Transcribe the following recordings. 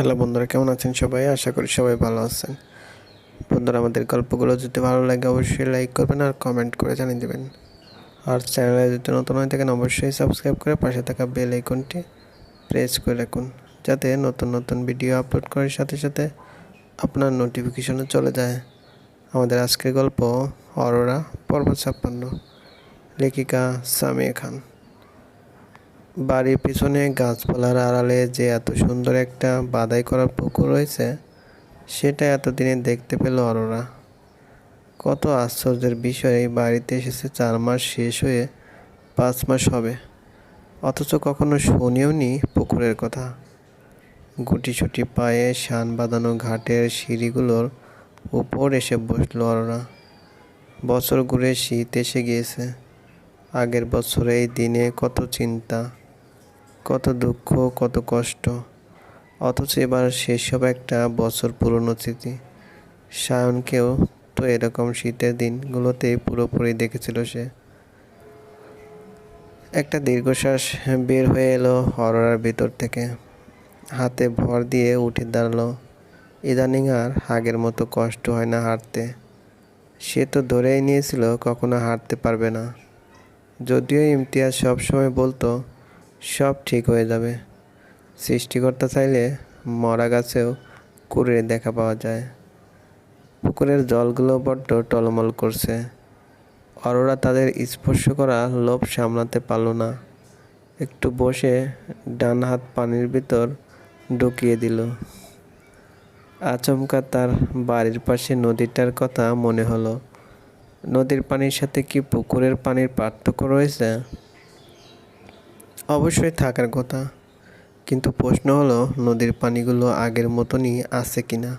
Hello বন্ধুরা, কেমন আছেন সবাই? আশা করি সবাই ভালো আছেন। বন্ধুরা, আমাদের গল্পগুলো যদি ভালো লাগে অবশ্যই লাইক করবেন আর কমেন্ট করে জানিয়ে দেবেন। আর চ্যানেলে যদি নতুন হয়ে থাকেন, অবশ্যই সাবস্ক্রাইব করে পাশে থাকা বেল আইকনটি প্রেস করে রাখুন, যাতে নতুন নতুন ভিডিও আপলোড করার সাথে সাথে আপনার নোটিফিকেশনে চলে যায়। আমাদের আজকের গল্প, অরোরা, পর্ব ছাপ্পান্ন। লেখিকা সামিয়া খান। বাড়ির পিছনে গাছপালার আড়ালে যে এত সুন্দর একটা বাদাই করা পুকুর রয়েছে, সেটা এতদিনে দেখতে পেল অরোরা। কত আশ্চর্যের বিষয় বাড়িতে এসেছে চার মাস শেষ হয়ে পাঁচ মাস হবে। অথচ কখনো শুনেও নি পুকুরের কথা। গুটিসুটি পায়ে শান বাঁধানো ঘাটের সিঁড়িগুলোর উপর এসে বসল অরোরা। বছর ঘুরে শীত এসে গিয়েছে। আগের বছর এই দিনে কত চিন্তা। কত দুঃখ, কত কষ্ট। অথচ এবার সেসব একটা বছর পুরনো স্মৃতি। সায়নকেও তো এরকম শীতের দিনগুলোতেই পুরোপুরি দেখেছিল সে। একটা দীর্ঘশ্বাস বের হয়ে এলো হররার ভিতর থেকে। হাতে ভর দিয়ে উঠে দাঁড়াল। ইদানিং আর আগের মতো কষ্ট হয় না হাঁটতে। সে তো ধরেই নিয়েছিল কখনো হাঁটতে পারবে না। যদিও ইমতিয়াজ সবসময় বলতো সব ঠিক হয়ে যাবে। সৃষ্টিকর্তা চাইলে মরা গাছেও কুড়ে দেখা পাওয়া যায়। পুকুরের জলগুলো বড্ড টলমল করছে। অরোরা তাদের স্পর্শ করা লোভ সামলাতে পারল না। একটু বসে ডান হাত পানির ভিতর ঢুকিয়ে দিল। আচমকা তার বাড়ির পাশে নদীটার কথা মনে হলো। নদীর পানির সাথে কি পুকুরের পানির পার্থক্য রয়েছে? অবশ্যই থাকার কথা। কিন্তু প্রশ্ন হলো, নদীর পানিগুলো আগের মতনই আছে কিনা?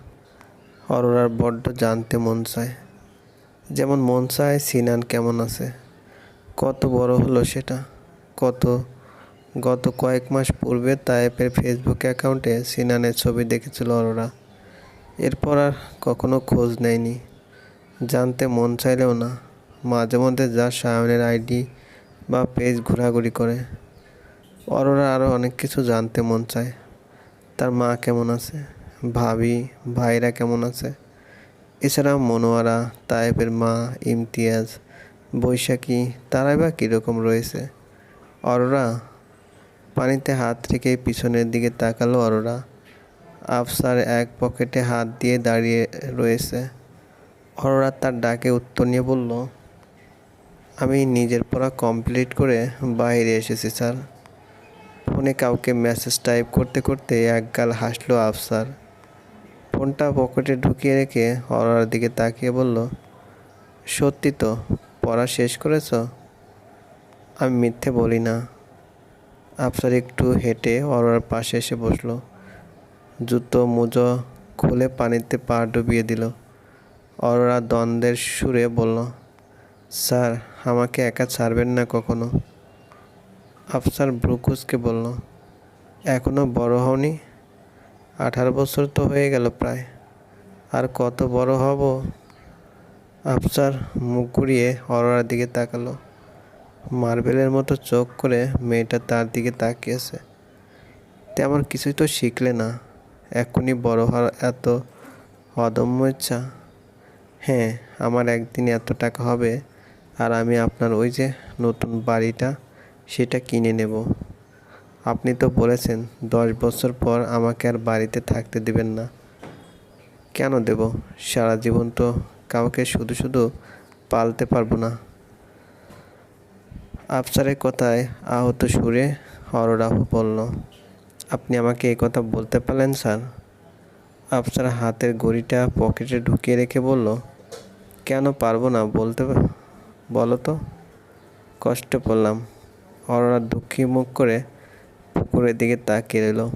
অরোরার বড্ড জানতে মন চায়। যেমন মন চায় সিনান কেমন আছে। কত বড় হলো সেটা? কত, গত কয়েক মাস পূর্বে তায়েপের ফেসবুক অ্যাকাউন্টে সিনানের ছবি দেখেছিল অরোরা। এরপর আর কখনো খোঁজ নেয়নি। জানতে মন চাইলেও না। মাঝে মধ্যে যা সায়নের আইডি বা পেজ ঘোরাঘুরি করে। অরোরা আরও অনেক কিছু জানতে মন চায়। তার মা কেমন আছে? ভাবি, ভাইরা কেমন আছে? এছাড়া মনোয়ারা তায়েবের মা, ইমতিয়াজ, বৈশাখী তারাই বা কীরকম রয়েছে? অরোরা, পানিতে হাত রেখে পিছনের দিকে তাকালো অরোরা। আফসার এক পকেটে হাত দিয়ে দাঁড়িয়ে রয়েছে। অরোরা তার ডাকে উত্তর নিয়ে বলল, আমি নিজের পড়া কমপ্লিট করে বাইরে এসেছি, স্যার। ফোনে কাউকে মেসেজ টাইপ করতে করতে একগাল হাসলো আফসার। ফোনটা পকেটে ঢুকিয়ে রেখে অরোরার দিকে তাকিয়ে বলল, সত্যি তো, পড়া শেষ করেছ? আমি মিথ্যে বলি না। আফসার একটু হেঁটে অরোরার পাশে এসে বসল। জুতো, মুজো খুলে পানিতে পা ডুবিয়ে দিল। অরোরা দ্বন্দ্বের সুরে বলল, স্যার, আমাকে একা ছাড়বেন না কখনো। আফসার ব্রুকুসকে বলল এখনও বড় হওনি? আঠারো বছর তো হয়ে গেল প্রায়। আর কত বড় হব? আফসার মুখ ঘুরিয়ে অরোরার দিকে তাকালো। মার্বেলের মতো চোখ করে মেয়েটা তার দিকে তাকিয়েছে। তেমন কিছুই তো শিখলে না। এখনই বড় হওয়ার এত অদম্য ইচ্ছা? হ্যাঁ আমার একদিন এত টাকা হবে, আর আমি আপনার ওই যে নতুন বাড়িটা সেটা কিনে নেব। আপনি তো বলেছেন, দশ বছর পর আমাকে আর বাড়িতে থাকতে দেবেন না। কেন দেব? সারা জীবন তো কাউকে শুধু শুধু পালতে পারব না। আফসারের কথায় আহত সুরে হররাহ বলল, আপনি আমাকে এই কথা বলতে পারলেন, স্যার? আফসার হাতের ঘড়িটা পকেটে ঢুকিয়ে রেখে বলল, কেন পারব না বলতে, বলো তো। কষ্ট পেলাম অরোরা দুঃখী মুখ করে পুকুরের দিকে তাকিয়ে এলো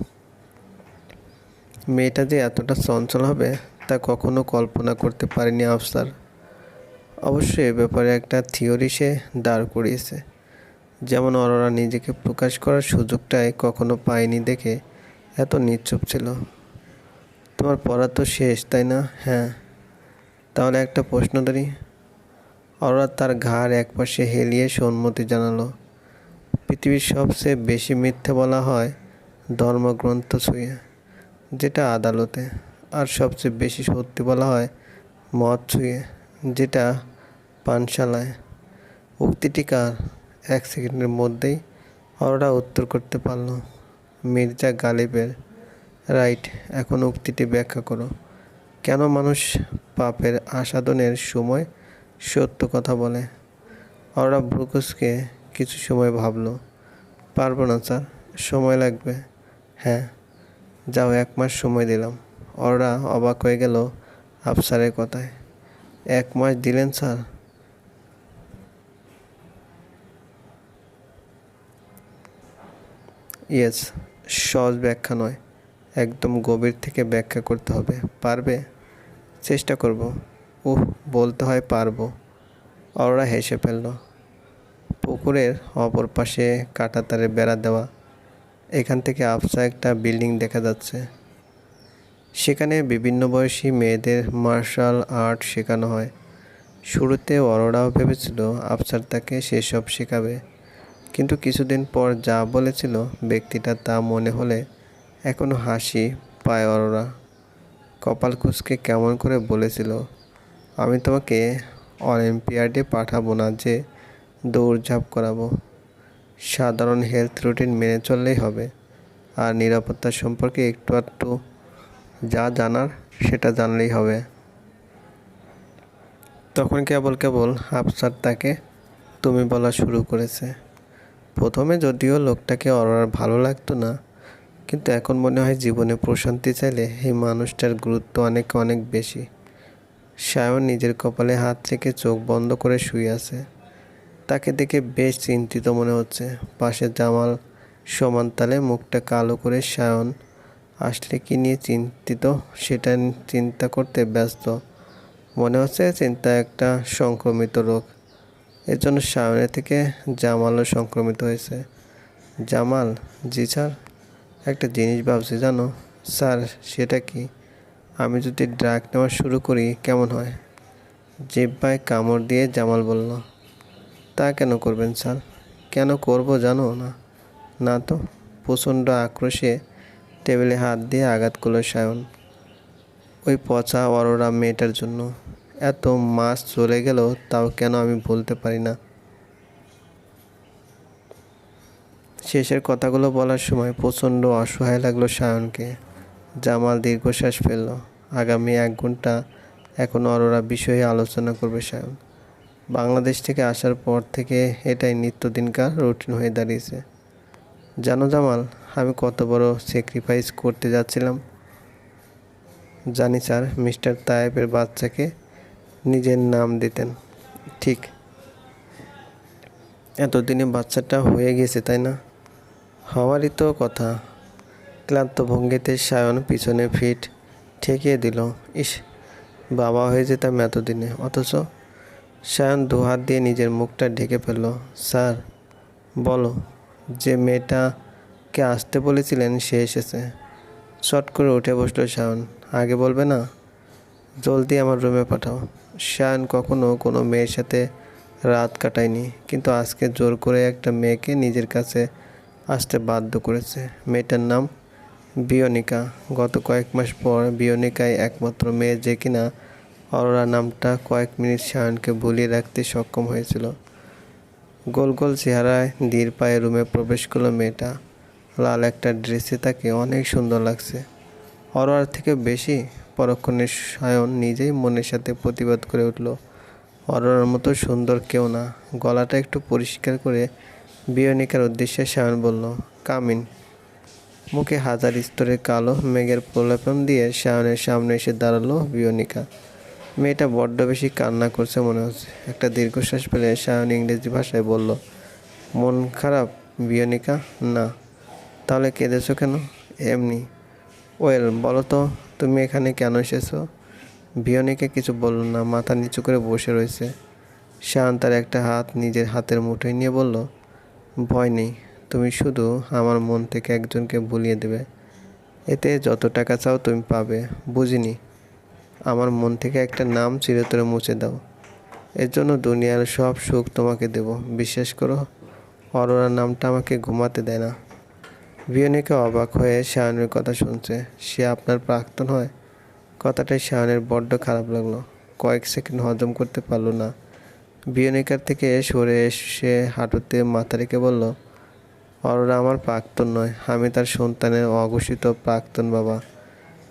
মেয়েটা যে এতটা চঞ্চল হবে তা কখনো কল্পনা করতে পারেনি আফসার। অবশ্যই এ ব্যাপারে একটা থিওরি সে দাঁড় করিয়েছে। যেমন অরোরা নিজেকে প্রকাশ করার সুযোগটাই কখনো পায়নি দেখে এত নিশ্চুপ ছিল। তোমার পড়া তো শেষ, তাই না? হ্যাঁ। তাহলে একটা প্রশ্ন ধরি। অরোরা তার ঘাড় একপাশে হেলিয়ে সম্মতি জানালো। পৃথিবীর সবচেয়ে বেশি মিথ্যে বলা হয় ধর্মগ্রন্থ ছুঁয়ে, যেটা আদালতে, আর সবচেয়ে বেশি সত্যি বলা হয় মদ ছুঁয়ে, যেটা পানশালায়। উক্তিটি কার? এক সেকেন্ডের মধ্যেই অরোরা উত্তর করতে পারল, মির্জা গালিবের। রাইট, এখন উক্তিটি ব্যাখ্যা করো। কেন মানুষ পাপের আসাদনের সময় সত্য কথা বলে? অরোরা ব্রুকুসকে কিছু সময় ভাবলো, পারব না, স্যার, সময় লাগবে। হ্যাঁ যাও, এক মাস সময় দিলাম। ওরা অবাক হয়ে গেল আফসারের কথায়। এক মাস দিলেন, স্যার? ইয়েস, সহজ ব্যাখ্যা নয়, একদম গভীর থেকে ব্যাখ্যা করতে হবে। পারবে? চেষ্টা করব। উহ, বলতে হয় পারব। ওরা হেসে ফেলল। পুকুরের অপর পাশে কাঁটাতারে বেড়া দেওয়া। এখান থেকে আফসা একটা বিল্ডিং দেখা যাচ্ছে। সেখানে বিভিন্ন বয়সী মেয়েদের মার্শাল আর্ট শেখানো হয়। শুরুতে অরোরাও ভেবেছিল আফসার তাকে সেসব শেখাবে। কিন্তু কিছুদিন পর যা বলেছিল ব্যক্তিটা তা মনে হলে এখনও হাসি পায় অরোরা। কপাল কুচকে কেমন করে বলেছিল, আমি তোমাকে অলিম্পিয়াডে পাঠাবো না যে দৌড়ঝাঁপ করাবো। সাধারণ হেলথ রুটিন মেনে চললেই হবে। আর নিরাপত্তা সম্পর্কে একটু একটু যা জানার সেটা জানলেই হবে। তখন কেবল কেবল আফসার তাকে, তুমি বলা শুরু করেছে। প্রথমে যদিও লোকটাকে অরার ভালো লাগতো না, কিন্তু এখন মনে হয় জীবনে প্রশান্তি চাইলে এই মানুষটার গুরুত্ব অনেক অনেক বেশি। সায়ন নিজের কপালে হাত থেকে চোখ বন্ধ করে শুয়ে আছে। তাকে দেখে বেশ চিন্তিত মনে হচ্ছে। পাশে জামাল সমান তালে মুখটা কালো করে সায়ন আসলে কি নিয়ে চিন্তিত সেটা চিন্তা করতে ব্যস্ত। মনে হচ্ছে চিন্তা একটা সংক্রমিত রোগ। এর জন্য সায়নের থেকে জামালও সংক্রমিত হয়েছে। জামাল, জি স্যার, একটা জিনিস ভাবছি জানো। স্যার, সেটা কি? আমি যদি ড্রাগ নেওয়া শুরু করি কেমন হয়? জিব্বায় কামড় দিয়ে জামাল বলল তা কেন করবেন, স্যার? কেন করব জানো না? না তো, প্রচণ্ড আক্রোশে টেবিলে হাত দিয়ে আঘাত করল সায়ন। ওই পচা অরোরা মেয়েটার জন্য। এত মাস চলে গেল, তাও কেন আমি বলতে পারি না? শেষের কথাগুলো বলার সময় প্রচণ্ড অসহায় লাগল সায়নকে। জামাল দীর্ঘশ্বাস ফেলল। আগামী এক ঘণ্টা এখন অরোরা বিষয়ে আলোচনা করবে সায়ন। বাংলাদেশ থেকে আসার পর থেকে এটাই নিত্যদিনকার রুটিন হয়ে দাঁড়িয়েছে। জানো জামাল, আমি কত বড় স্যাক্রিফাইস করতে যাচ্ছিলাম। জানি স্যার, মিস্টার তায়েবের বাচ্চাকে নিজের নাম দিতেন। ঠিক। এতদিনে বাচ্চাটা হয়ে গেছে, তাই না? হওয়ারই তো কথা। ক্লান্ত ভঙ্গিতে সায়ন পিছনে ফিট ঠেকিয়ে দিল। ইস, বাবা হয়ে যেতাম এতদিনে। অথচ সায়ন দুহাত দিয়ে নিজের মুখটা ঢেকে ফেলল। স্যার, বলো, যে মেয়েটাকে আসতে বলেছিলেন সে এসেছে। শট করে উঠে বসল শায়ন আগে বলবে না? জলদি আমার রুমে পাঠাও। শায়ন কখনো কোনো মেয়ের সাথে রাত কাটায়নি, কিন্তু আজকে জোর করে একটা মেয়েকে নিজের কাছে আসতে বাধ্য করেছে। মেয়েটার নাম বিয়নিকা। গত কয়েক মাস পর বিয়নিকায় একমাত্র মেয়ে যে কিনা অরোরা নামটা কয়েক মিনিট শায়নকে ভুলিয়ে রাখতে সক্ষম হয়েছিল। গোল গোল চেহারায় ধীর পায়ে রুমে প্রবেশ করল মেয়েটা। লাল একটা ড্রেসে তাকে অনেক সুন্দর লাগছে। অরোয়ার থেকে বেশি পরক্ষণে সায়ন নিজেই মনের সাথে প্রতিবাদ করে উঠল। অরোরার মতো সুন্দর কেউ না। গলাটা একটু পরিষ্কার করে বিয়নিকার উদ্দেশ্যে সায়ন বলল, কামিন। মুখে হাজার স্তরে কালো মেঘের প্রলেপন দিয়ে সায়নের সামনে এসে দাঁড়াল বিয়নিকা। মেয়েটা বড্ড বেশি কান্না করছে মনে হচ্ছে। একটা দীর্ঘশ্বাস পেলে সায়ন ইংরেজি ভাষায় বলল, মন খারাপ বিয়নিকা না। তাহলে কেঁদেছো কেন? এমনি। ওয়েল, বলো তো, তুমি এখানে কেন এসেছ? বিয়নিকা কিছু বলল না, মাথা নিচু করে বসে রয়েছে। শায়ন তার একটা হাত নিজের হাতের মুঠোয় নিয়ে বলল, ভয় নেই, তুমি শুধু আমার মন থেকে একজনকে ভুলিয়ে দেবে। এতে যত টাকা চাও তুমি পাবে, বুঝিনি? আমার মন থেকে একটা নাম চিরতরে মুছে দাও। এর জন্য দুনিয়ার সব সুখ তোমাকে দেব। বিশ্বাস করো অরোরা নামটা আমাকে ঘুমাতে দেয় না। বিয়নিকা অবাক হয়ে শায়নের কথা শুনছে। সে আপনার প্রাক্তন হয়? কথাটাই শায়নের বড্ড খারাপ লাগল। কয়েক সেকেন্ড হজম করতে পারল না। বিয়নিকার থেকে সরে এসে হাঁটুতে মাথা রেখে বলল, অরোরা আমার প্রাক্তন নয়, আমি তার সন্তানের অঘোষিত প্রাক্তন বাবা।